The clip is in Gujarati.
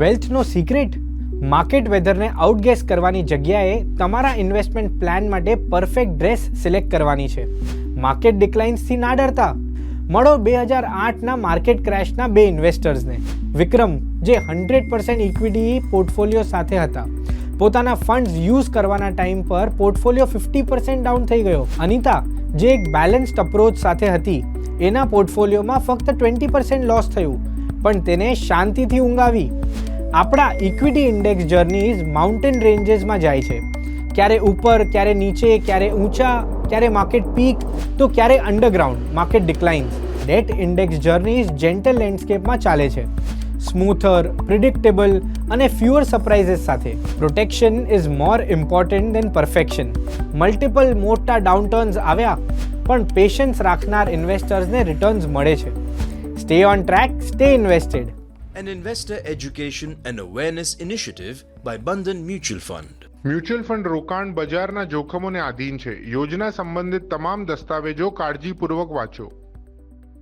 વેલ્થનો સિક્રેટ માર્કેટ વેધરને આઉટગેસ કરવાની જગ્યાએ તમારા ઇન્વેસ્ટમેન્ટ પ્લાન માટે પરફેક્ટ ડ્રેસ સિલેક્ટ કરવાની છે. માર્કેટ ડિક્લાઇન્સથી ના ડરતા. મળો બે હજાર આઠના માર્કેટ ક્રેશના બે ઇન્વેસ્ટર્સને વિક્રમ, જે હંડ્રેડ પર્સન્ટ ઇક્વિટી પોર્ટફોલિયો સાથે હતા. પોતાના ફંડ્સ યુઝ કરવાના ટાઈમ પર પોર્ટફોલિયો ફિફ્ટી પર્સન્ટ ડાઉન થઈ ગયો. અનિતા, જે એક બેલેન્સ્ડ અપ્રોચ સાથે હતી, એના પોર્ટફોલિયોમાં ફક્ત ટ્વેન્ટી પર્સન્ટ લોસ થયું. પણ તેને શાંતિથી ઊંઘ આવી આપણા ઇક્વિટી ઇન્ડેક્સ જર્નીઝ માઉન્ટેન રેન્જીસમાં જાય છે. ક્યારે ઉપર, ક્યારે નીચે, ક્યારે ઊંચા, ક્યારે માર્કેટ પીક તો ક્યારે underground market declines debt index journeys gentle લેન્ડસ્કેપમાં ચાલે છે. સ્મૂથર પ્રિડિક્ટેબલ અને ફ્યુઅર સરપ્રાઇઝીસ સાથે. Protection is more important than perfection multiple મોટા ડાઉનટર્ન્સ આવ્યા, પણ પેશન્સ રાખનાર ઇન્વેસ્ટર્સને રિટર્ન્સ મળે છે. Stay on track stay invested An investor education and awareness initiative by Bandhan Mutual Fund. Mutual fund રોકાણ બજારના જોખમોને આધીન છે યોજના સંબંધિત તમામ દસ્તાવેજો કાળજીપૂર્વક વાંચો